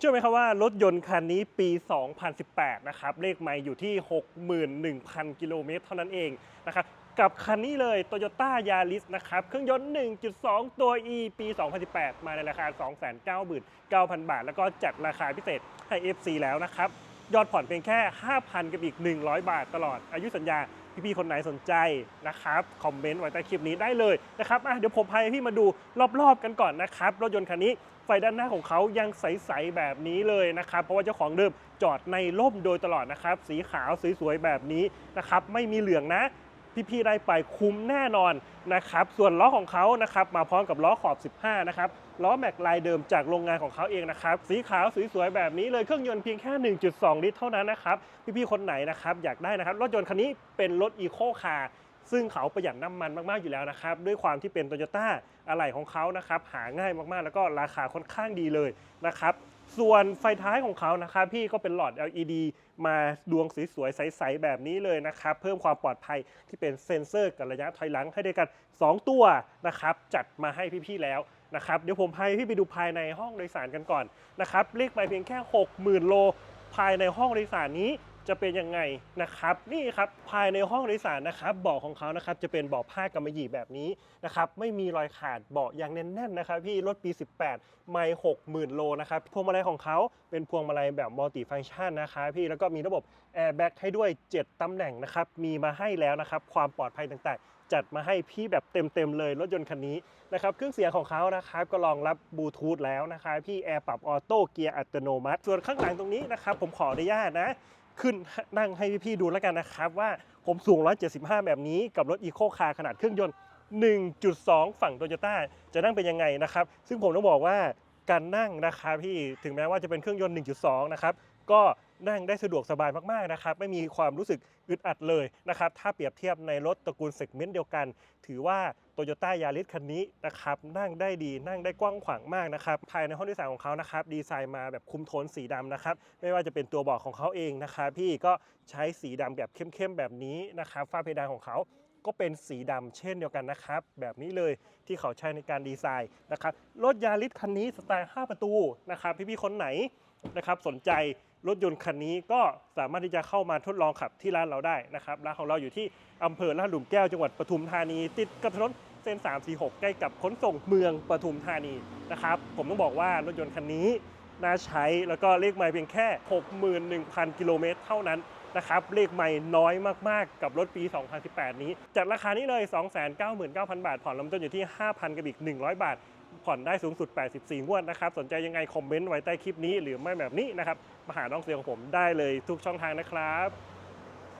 เชื่อไหมครับว่ารถยนต์คันนี้ปี 2018 นะครับ เลขไมล์อยู่ที่ 61,000 กิโลเมตรเท่านั้นเองนะครับกับคันนี้เลย Toyota Yaris นะครับ เครื่องยนต์ 1.2 ตัว E ปี 2018 มาในราคา 299,000 บาท แล้วก็จัดราคาพิเศษให้ FC แล้วนะครับ ยอดผ่อนเพียงแค่ 5,000 กับอีก 100 บาทตลอดอายุสัญญา พี่ๆคนไหนสนใจนะครับคอมเมนต์ไว้ใต้คลิปนี้ได้เลยนะครับอะเดี๋ยวผมพาพี่มาดูรอบๆกันก่อนนะครับรถยนต์คันนี้ไฟด้านหน้าของเขายังใสๆแบบนี้เลยนะครับเพราะว่าเจ้าของเดิมจอดในร่มโดยตลอดนะครับสีขาวสวยๆแบบนี้นะครับไม่มีเหลืองนะ พี่ๆได้ไปคุ้มแน่นอนนะครับส่วนล้อของเขานะครับมาพร้อมกับล้อขอบ 15 นะครับล้อแม็กลายเดิมจากโรงงานของเขาเองนะครับสีขาวสวยๆแบบนี้เลยเครื่องยนต์เพียงแค่ 1.2 ลิตรเท่านั้นนะครับพี่ๆคนไหนนะครับอยากได้นะครับรถยนต์คันนี้เป็นรถอีโคคาร์ซึ่งเขาประหยัดน้ำมันมาก ๆ อยู่แล้วนะครับ ด้วยความที่เป็นโตโยต้าอะไหล่ของเขานะครับ หาง่ายมากๆ แล้วก็ราคาค่อนข้างดีเลยนะครับ ส่วนไฟท้ายของเขานะครับพี่ก็เป็นหลอด LED มาดวงสวยๆ ใสๆ แบบนี้เลยนะครับ เพิ่มความปลอดภัยที่เป็นเซ็นเซอร์กับระยะถอยหลังให้ด้วยกัน 2 ตัวนะครับ จัดมาให้พี่ๆ แล้วนะครับ เดี๋ยวผมพาพี่ไปดูภายในห้องโดยสารกันก่อนนะครับ เลขไปเพียงแค่ 60,000 โล ภายในห้องโดยสารนี้ จะเป็นยังไงนะครับ นี่ครับภายในห้องโดยสารนะครับเบาะของเขานะครับจะเป็นเบาะผ้ากำมะหยี่แบบนี้นะครับไม่มีรอยขาดเบาะยางแน่นๆนะครับพี่รถปี 18 ไมล์60,000 โลนะครับพวงมาลัยของเขาเป็นพวงมาลัยแบบมัลติฟังก์ชันนะคะพี่แล้วก็มีระบบแอร์แบ็กให้ด้วย 7ตำแหน่งนะครับมีมาให้แล้วนะครับความปลอดภัยต่างๆ จัดมาให้พี่แบบเต็มๆเลยรถยนต์คันนี้นะครับเครื่องเสียงของเขานะครับก็รองรับบลูทูธแล้วนะคะพี่แอร์ปรับออโต้เกียร์อัตโนมัติ ส่วนข้างหลังตรงนี้นะครับผมขออนุญาตนะ ขึ้นนั่งให้พี่ๆดูแล้วกันนะครับว่าผมสูง 175 แบบนี้กับรถอีโคคาร์ขนาดเครื่องยนต์ 1.2 ฝั่งโตโยต้าจะนั่งเป็นยังไงนะครับ ซึ่งผมต้องบอกว่าการนั่งนะครับพี่ถึงแม้ว่าจะเป็นเครื่องยนต์ 1.2 นะครับ ก็นั่งได้สะดวกสบายมากๆนะครับไม่มีความรู้สึกอึดอัดเลยนะครับถ้าเปรียบเทียบในรถตระกูลเซกเมนต์เดียวกัน ถือว่า Toyota Yaris คันนี้นะครับนั่งได้ดีนั่งได้กว้างขวางมากนะครับภายในห้องโดยสารของเขานะครับดีไซน์มาแบบคุมโทนสีดำนะครับไม่ว่าจะเป็นตัวเบาะของเขาเองนะครับพี่ก็ใช้สีดำแบบเข้มๆแบบนี้นะครับฝ้าเพดานของเขาก็เป็นสีดำเช่นเดียวกันนะครับ แบบนี้เลยที่เขาใช้ในการดีไซน์นะครับรถยาริสคันนี้สไตล์ 5 ประตูนะครับพี่ๆคนไหนนะครับสนใจ รถยนต์คันนี้ก็สามารถที่จะเข้ามาทดลองขับที่ร้านเราได้นะครับร้านของเราอยู่ที่อำเภอลาดหลุมแก้วจังหวัดปทุมธานี ติดกับถนนเส้น 346 ใกล้กับขนส่งเมืองปทุมธานีนะครับผมต้องบอกว่ารถยนต์คันนี้น่าใช้แล้วก็เลขไมล์เพียงแค่ 61,000 กิโลเมตรเท่านั้นนะครับเลขใหม่น้อยมากๆ กับรถปี 2018 นี้ จากราคานี้เลย 299,000 บาท ผ่อนลำต้นอยู่ที่ 5,000 กับอีก 100 บาท ผ่อนได้สูงสุด 84 งวดนะครับ สนใจยังไงคอมเมนต์ไว้ใต้คลิปนี้ หรือไม่แบบนี้นะครับ มาหาน้องเสียงของผมได้เลยทุกช่องทางนะครับ